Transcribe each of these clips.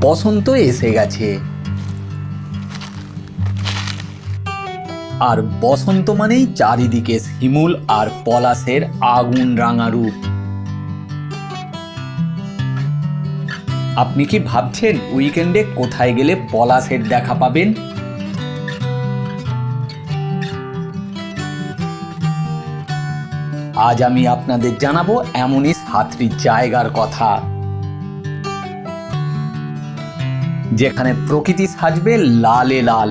বসন্ত এসে গেছে। আর বসন্ত মানেই চারিদিকে শিমুল আর পলাশের আগুন রাঙা রূপ। আপনি কি ভাবছেন উইকেন্ডে কোথায় গেলে পলাশের দেখা পাবেন? আজ আমি আপনাদের জানাব এমনই সাতটি জায়গার কথা। যেখানে প্রকৃতি সাজবে লালে লাল।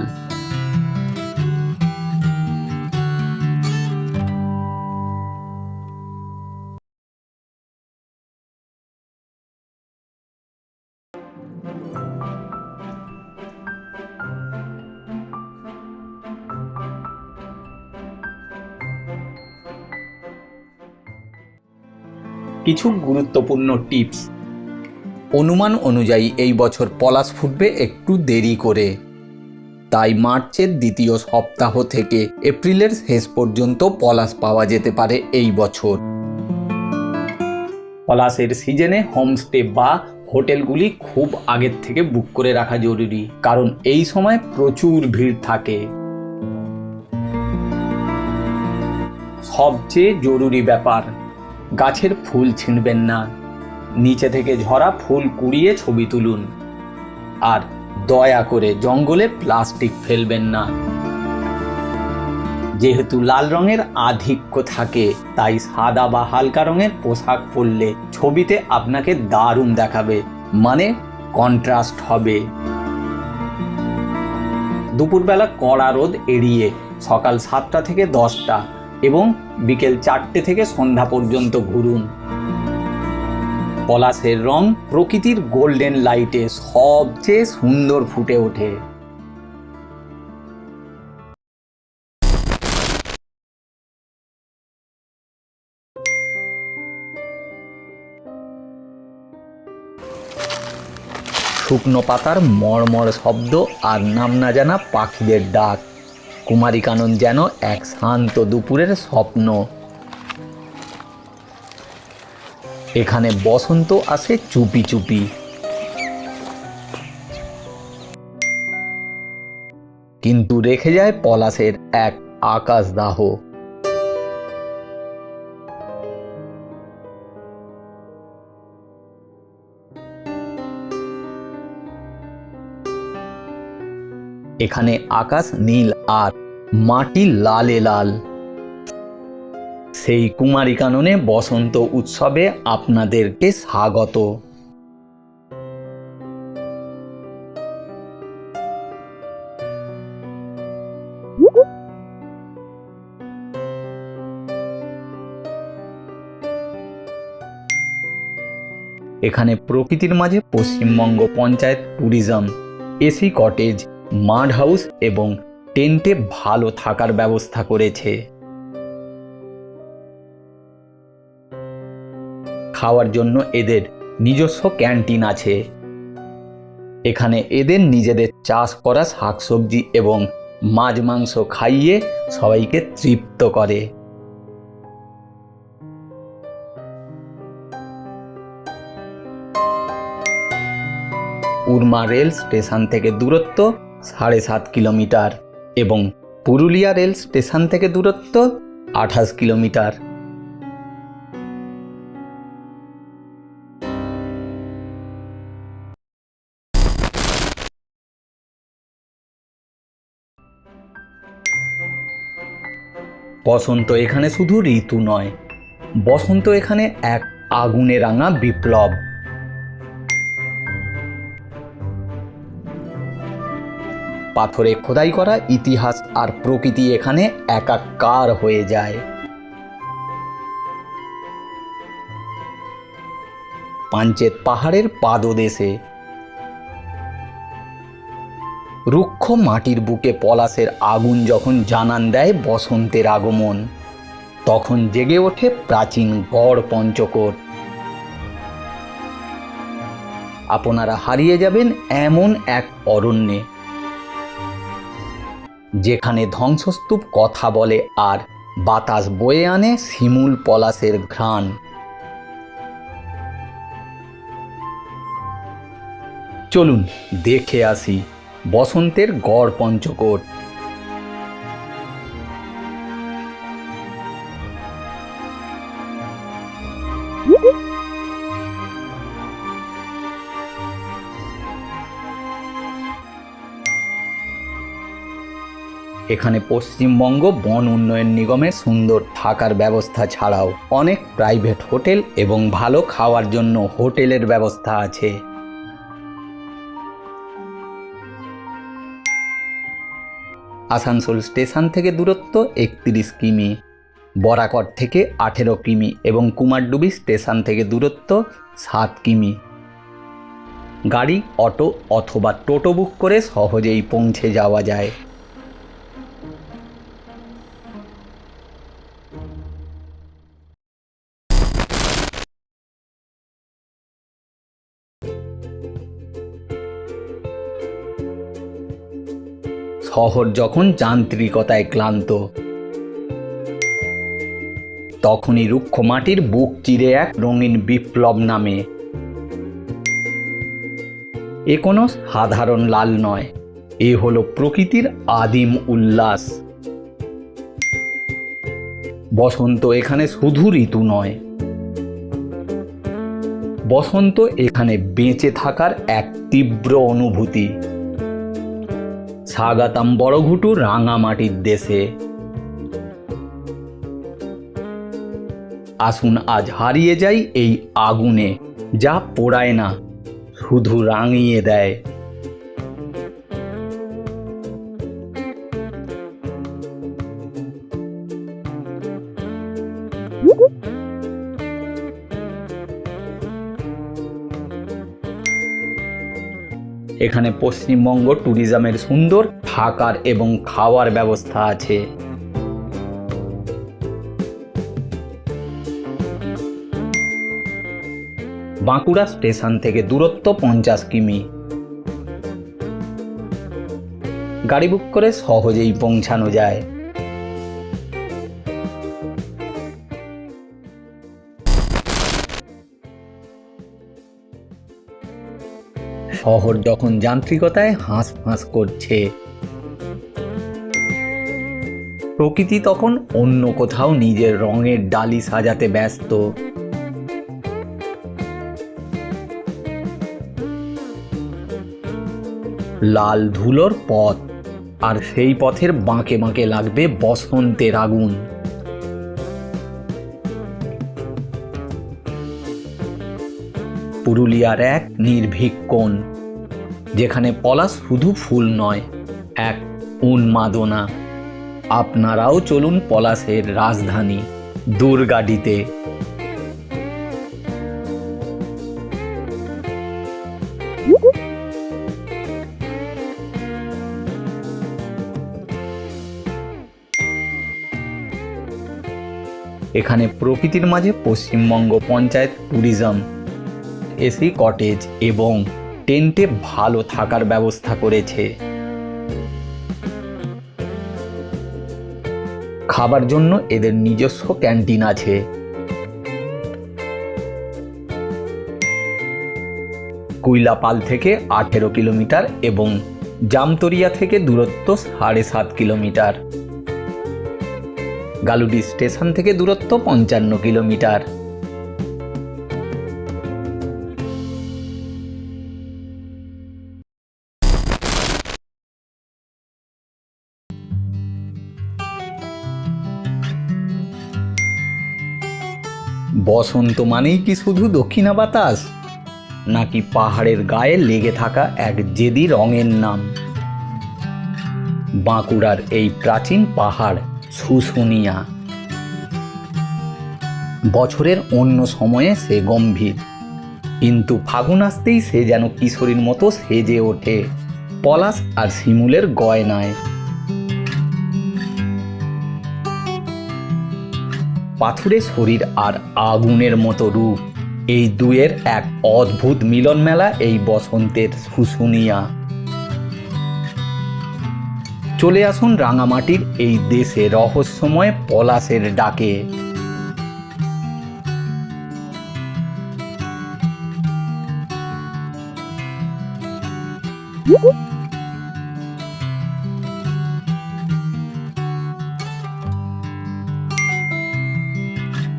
কিছু গুরুত্বপূর্ণ টিপস। অনুমান অনুযায়ী এই বছর পলাশ ফুটবে একটু দেরি করে। তাই মার্চের দ্বিতীয় সপ্তাহ থেকে এপ্রিলের শেষ পর্যন্ত পলাশ পাওয়া যেতে পারে এই বছর। পলাশের সিজনে হোমস্টে বা হোটেলগুলি খুব আগের থেকে বুক করে রাখা জরুরি, কারণ এই সময় প্রচুর ভিড় থাকে। সবচেয়ে জরুরি ব্যাপার, গাছের ফুল ছিঁড়বেন না। নিচে থেকে ঝরা ফুল কুড়িয়ে ছবি তুলুন। আর দয়া করে জঙ্গলে প্লাস্টিক ফেলবেন না। যেহেতু লাল রঙের আধিক্য থাকে, তাই সাদা বা হালকা রঙের পোশাক পরলে ছবিতে আপনাকে দারুণ দেখাবে মানে কন্ট্রাস্ট হবে। দুপুরবেলা কড়া রোদ এড়িয়ে সকাল সাতটা থেকে দশটা এবং বিকেল চারটে থেকে সন্ধ্যা পর্যন্ত ঘুরুন। পলাশের রং প্রকৃতির গোল্ডেন লাইটে সবচেয়ে সুন্দর ফুটে ওঠে। শুকনো পাতার মরমর শব্দ আর নাম না জানা পাখিদের ডাক। কুমারী কানন যেন এক শান্ত দুপুরের স্বপ্ন। এখানে বসন্ত আসে চুপি চুপি। কিন্তু রেখে যায় পলাশের এক আকাশ দাহ এখানে আকাশ নীল আর মাটি লালে লাল। সেই কুমারী কাননে বসন্ত উৎসবে আপনাদেরকে স্বাগত। এখানে প্রকৃতির মাঝে Paschimbanga panchayat tourism, AC cottage mud house এবং টেন্টে ভালো থাকার ব্যবস্থা করেছে। খাওয়ার জন্য এদের নিজস্ব ক্যান্টিন আছে। এখানে এদের নিজেদের চাষ করা শাকসবজি এবং মাছ, মাংস খাইয়ে সবাইকে তৃপ্ত করে। উর্মা রেল স্টেশন থেকে দূরত্ব সাড়ে সাত কিলোমিটার এবং পুরুলিয়া রেল স্টেশন থেকে দূরত্ব আঠাশ কিলোমিটার। বসন্ত এখানে শুধু ঋতু নয়, বসন্ত এখানে এক আগুনে রাঙা বিপ্লব। পাথরে খোদাই করা ইতিহাস আর প্রকৃতি এখানে একাকার হয়ে যায়। পাঞ্চেত পাহাড়ের পাদদেশে রুক্ষ মাটির বুকে পলাশের আগুন যখন জানান দেয় বসন্তের আগমন, তখন জেগে ওঠে প্রাচীন গড় পঞ্চকোট। আপনারা হারিয়ে যাবেন এমন এক অরণ্যে, যেখানে ধ্বংসস্তূপ কথা বলে আর বাতাস বয়ে আনে শিমুল পলাশের ঘ্রাণ। চলুন দেখে আসি বসন্তের গড় পঞ্চকোট। এখানে পশ্চিমবঙ্গ বন উন্নয়ন নিগমে সুন্দর থাকার ব্যবস্থা ছাড়াও অনেক প্রাইভেট হোটেল এবং ভালো খাওয়ার জন্য হোটেলের ব্যবস্থা আছে। আসানসোল স্টেশন থেকে দূরত্ব একত্রিশ কিমি, বরাকর থেকে আঠেরো কিমি এবং কুমারডুবি স্টেশন থেকে দূরত্ব সাত কিমি। গাড়ি, অটো অথবা টোটো বুক করে সহজেই পৌঁছে যাওয়া যায়। শহর যখন যান্ত্রিকতায় ক্লান্ত, তখনই রুক্ষ মাটির বুক চিরে এক রঙিন বিপ্লব নামে। এ কোনো সাধারণ লাল নয়, এ হলো প্রকৃতির আদিম উল্লাস। বসন্ত এখানে শুধু ঋতু নয়, বসন্ত এখানে বেঁচে থাকার এক তীব্র অনুভূতি। স্বাগতম বড়ঘুটু রাঙামাটির দেশে। আসুন আজ হারিয়ে যাই এই আগুনে, যা পোড়ায় না, শুধু রাঙিয়ে দেয়। এখানে পশ্চিমবঙ্গ ট্যুরিজমের সুন্দর থাকার এবং খাওয়ার ব্যবস্থা আছে। বাঁকুড়া স্টেশন থেকে দূরত্ব পঞ্চাশ কিমি। গাড়ি বুক করে সহজেই পৌঁছানো যায়। শহর যখন যান্ত্রিকতায় হাঁস ফাঁস করছে। প্রকৃতি তখন অন্য কোথাও নিজের রঙের ডালি সাজাতে ব্যস্ত। লাল ধুলোর পথ, আর সেই পথের বাঁকে বাঁকে লাগবে বসন্তের আগুন। পুরুলিয়ার এক নির্ভীক কোণ। যেখানে পলাশ শুধু ফুল নয়, এক উন্মাদনা। আপনারাও চলুন পলাশের রাজধানী দুর্গাডিতে এখানে প্রকৃতির মাঝে Paschimbanga panchayat tourism AC cottage এবং টেন্টে ভালো থাকার ব্যবস্থা করেছে। খাবার জন্য এদের নিজস্ব ক্যান্টিন আছে। কুইলাপাল থেকে আঠেরো কিলোমিটার এবং জামতরিয়া থেকে দূরত্ব সাড়ে সাত কিলোমিটার। গালুডি স্টেশন থেকে দূরত্ব পঞ্চান্ন কিলোমিটার। বসন্ত মানেই কি শুধু দক্ষিণা বাতাস? নাকি পাহাড়ের গায়ে লেগে থাকা এক জেদি রঙের নাম? বাঁকুড়ার এই প্রাচীন পাহাড় শুশুনিয়া। বছরের অন্য সময়ে সে গম্ভীর। কিন্তু ফাগুন আসতেই সে যেন কিশোরীর মতো সেজে ওঠে। পলাশ আর শিমুলের গয়নায়। পাথুরে শরীর আর আগুনের মতো রূপ। এই দুয়ের এক অদ্ভুত মিলন মেলা এই বসন্তের শুশুনিয়া। চলে আসুন রাঙামাটির এই দেশে রহস্যময় পলাশের ডাকে।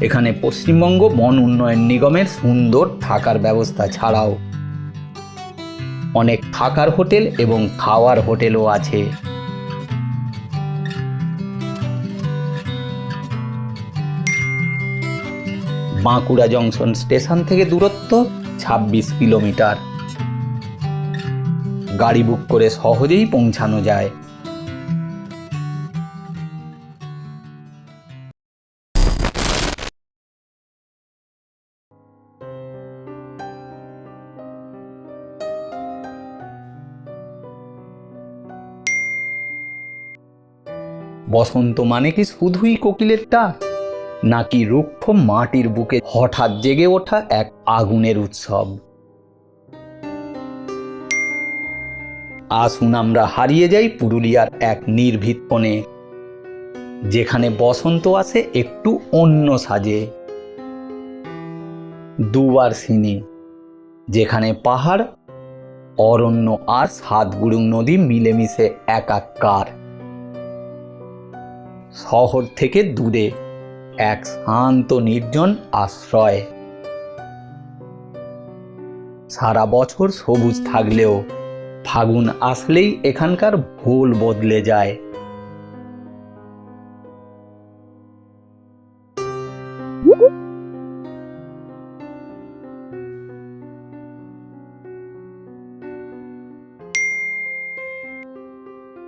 এখানে পশ্চিমবঙ্গ বন উন্নয়ন নিগমের সুন্দর থাকার ব্যবস্থা ছাড়াও অনেক থাকার হোটেল এবং খাওয়ার হোটেলও আছে। বাঁকুড়া জংশন স্টেশন থেকে দূরত্ব ২৬ কিলোমিটার। গাড়ি বুক করে সহজেই পৌঁছানো যায়। বসন্ত মানে কি শুধুই কোকিলের ডাক? নাকি রুক্ষ মাটির বুকে হঠাৎ জেগে ওঠা এক আগুনের উৎসব? আসুন আমরা হারিয়ে যাই পুরুলিয়ার এক নির্ভীত কোণে, যেখানে বসন্ত আসে একটু অন্য সাজে। দুবার সিনি, যেখানে পাহাড়, অরণ্য আর সাতগুড়ুং নদী মিলেমিশে একাকার। শহর থেকে দূরে এক শান্ত নির্জন আশ্রয়। সারা বছর সবুজ থাকলেও ফাগুন আসলেই এখানকার ভুল বদলে যায়।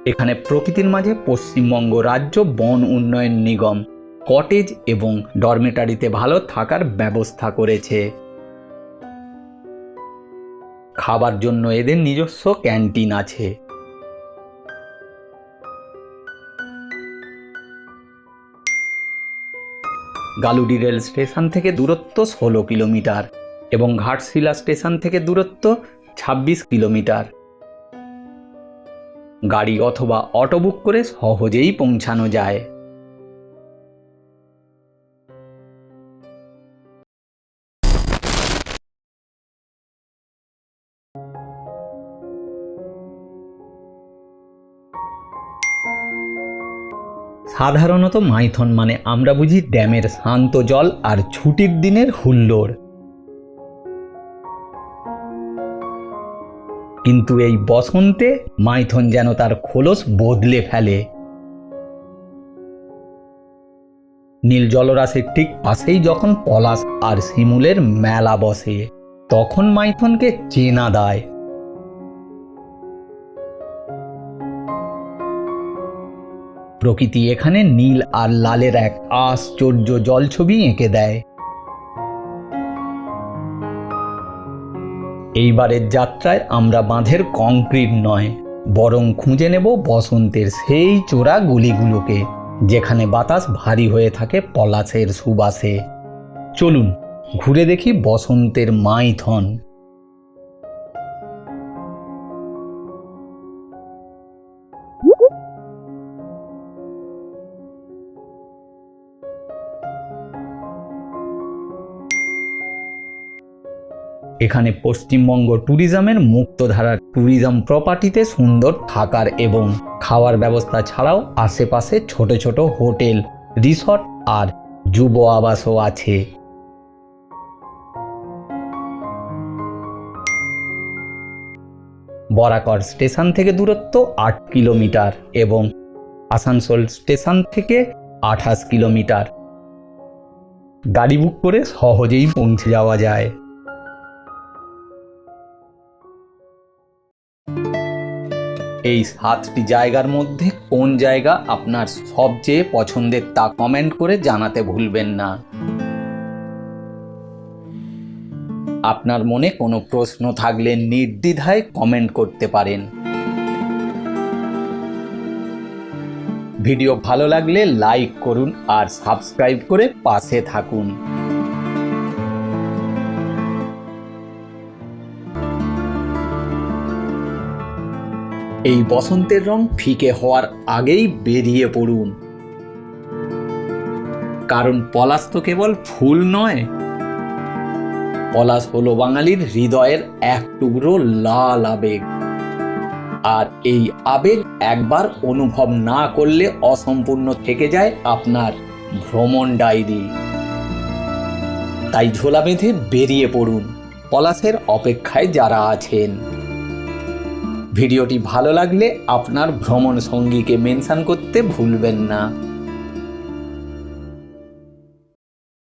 এখানে প্রকৃতির মাঝে পশ্চিমবঙ্গ রাজ্য বন উন্নয়ন নিগম, কটেজ এবং ডরমেটারিতে ভালো থাকার ব্যবস্থা করেছে। খাবার জন্য এদের নিজস্ব ক্যান্টিন আছে। গালুডি রেল স্টেশন থেকে দূরত্ব ষোলো কিলোমিটার এবং ঘাটশিলা স্টেশন থেকে দূরত্ব ছাব্বিশ কিলোমিটার। গাড়ি অথবা অটো বুক করে সহজেই পৌঁছানো যায়। সাধারণত মাইথন মানে আমরা বুঝি ড্যামের শান্ত জল আর ছুটির দিনের হুল্লোড়। কিন্তু এই বসন্তে মাইথন যেন তার খোলস বদলে ফেলে। নীল জলরাশির ঠিক পাশেই যখন পলাশ আর শিমুলের মেলা বসে, তখন মাইথনকে চেনা দেয়। প্রকৃতি এখানে নীল আর লালের এক আশ্চর্য জলছবি এঁকে দেয়। এইবারের যাত্রায় আমরা বাঁধের কংক্রিট নয়, বরং খুঁজে নেব বসন্তের সেই চোরা গুলিগুলোকে, যেখানে বাতাস ভারী হয়ে থাকে পলাশের সুবাসে। চলুন, ঘুরে দেখি বসন্তের মাইথন। এখানে পশ্চিমবঙ্গ ট্যুরিজমের মুক্তধারার ট্যুরিজম প্রপার্টিতে সুন্দর থাকার এবং খাওয়ার ব্যবস্থা ছাড়াও আশেপাশে ছোট ছোট হোটেল, রিসর্ট আর যুব আবাসও আছে। বরাকর স্টেশন থেকে দূরত্ব আট কিলোমিটার এবং আসানসোল স্টেশন থেকে আঠাশ কিলোমিটার। গাড়ি বুক করে সহজেই পৌঁছে যাওয়া যায়। এই সাতটি জায়গার মধ্যে কোন জায়গা আপনার সবচেয়ে পছন্দের তা কমেন্ট করে জানাতে ভুলবেন না। আপনার মনে কোনো প্রশ্ন থাকলে নির্দ্বিধায় কমেন্ট করতে পারেন। ভিডিও ভালো লাগলে লাইক করুন আর সাবস্ক্রাইব করে পাশে থাকুন। এই বসন্তের রং ফিকে হওয়ার আগেই বেরিয়ে পড়ুন। কারণ পলাশ তো কেবল ফুল নয়, পলাশ হলো বাঙালির হৃদয়ের এক টুকরো লাল আবেগ। আর এই আবেগ একবার অনুভব না করলে অসম্পূর্ণ থেকে যায় আপনার ভ্রমণ ডায়েরি। তাই ঝোলা বেঁধে বেরিয়ে পড়ুন, পলাশের অপেক্ষায় যারা আছেন। ভিডিওটি ভালো লাগলে আপনার ভ্রমণ সঙ্গীকে মেনশান করতে ভুলবেন না।